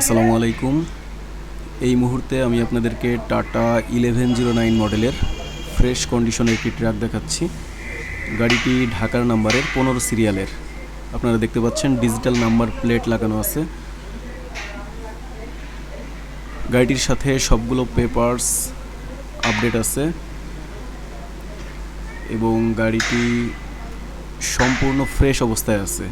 আসসালামু আলাইকুম। এই মুহূর্তে আমি আপনাদেরকে টাটা ইলেভেন জিরো নাইন মডেলের ফ্রেশ কন্ডিশনের একটি ট্রাক দেখাচ্ছি। গাড়িটি ঢাকার নাম্বারের পনেরো সিরিয়ালের। আপনারা দেখতে পাচ্ছেন ডিজিটাল নাম্বার প্লেট লাগানো আছে। গাড়িটির সাথে সবগুলো পেপার্স আপডেট আছে এবং গাড়িটি সম্পূর্ণ ফ্রেশ অবস্থায় আছে।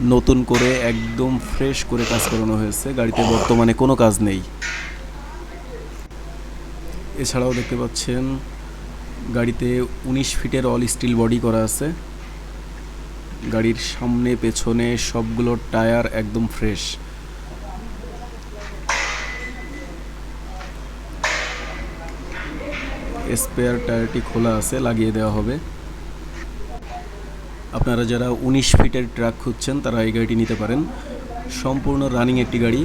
নতুন করে একদম ফ্রেশ করে কাজ করানো হয়েছে। গাড়িতে বর্তমানে কোনো কাজ নেই। এছাড়াও দেখতে পাচ্ছেন, গাড়িতে উনিশ ফিটের অল স্টিল বডি করা আছে। গাড়ির সামনে, পেছনে সবগুলো টায়ার একদম ফ্রেশ স্পেয়ার টায়ারটি খোলা আছে, লাগিয়ে দেওয়া হবে। আপনারা যারা উনিশ ফিটের ট্রাক খুঁজছেন, তারা এই গাড়িটি নিতে পারেন। সম্পূর্ণ রানিং একটি গাড়ি।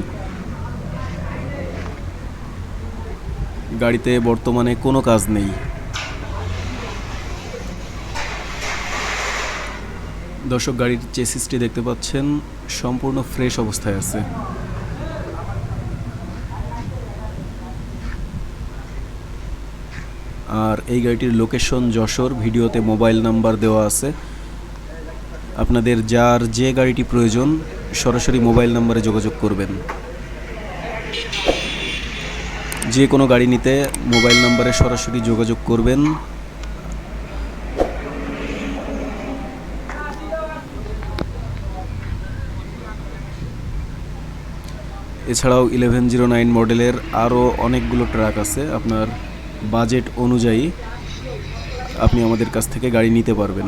গাড়িতে বর্তমানে কোনো কাজ নেই। দর্শক, গাড়ির চেসিসটি দেখতে পাচ্ছেন, সম্পূর্ণ ফ্রেশ অবস্থায় আছে। আর এই গাড়িটির লোকেশন যশোর, ভিডিওতে মোবাইল নাম্বার দেওয়া আছে। আপনাদের যার যে গাড়িটি প্রয়োজন, সরাসরি মোবাইল নাম্বারে যোগাযোগ করবেন। যে কোনো গাড়ি নিতে মোবাইল নাম্বারে সরাসরি যোগাযোগ করবেন। এছাড়াও ইলেভেন জিরো নাইন মডেলের আরও অনেকগুলো ট্রাক আছে। আপনার বাজেট অনুযায়ী আপনি আমাদের কাছ থেকে গাড়ি নিতে পারবেন।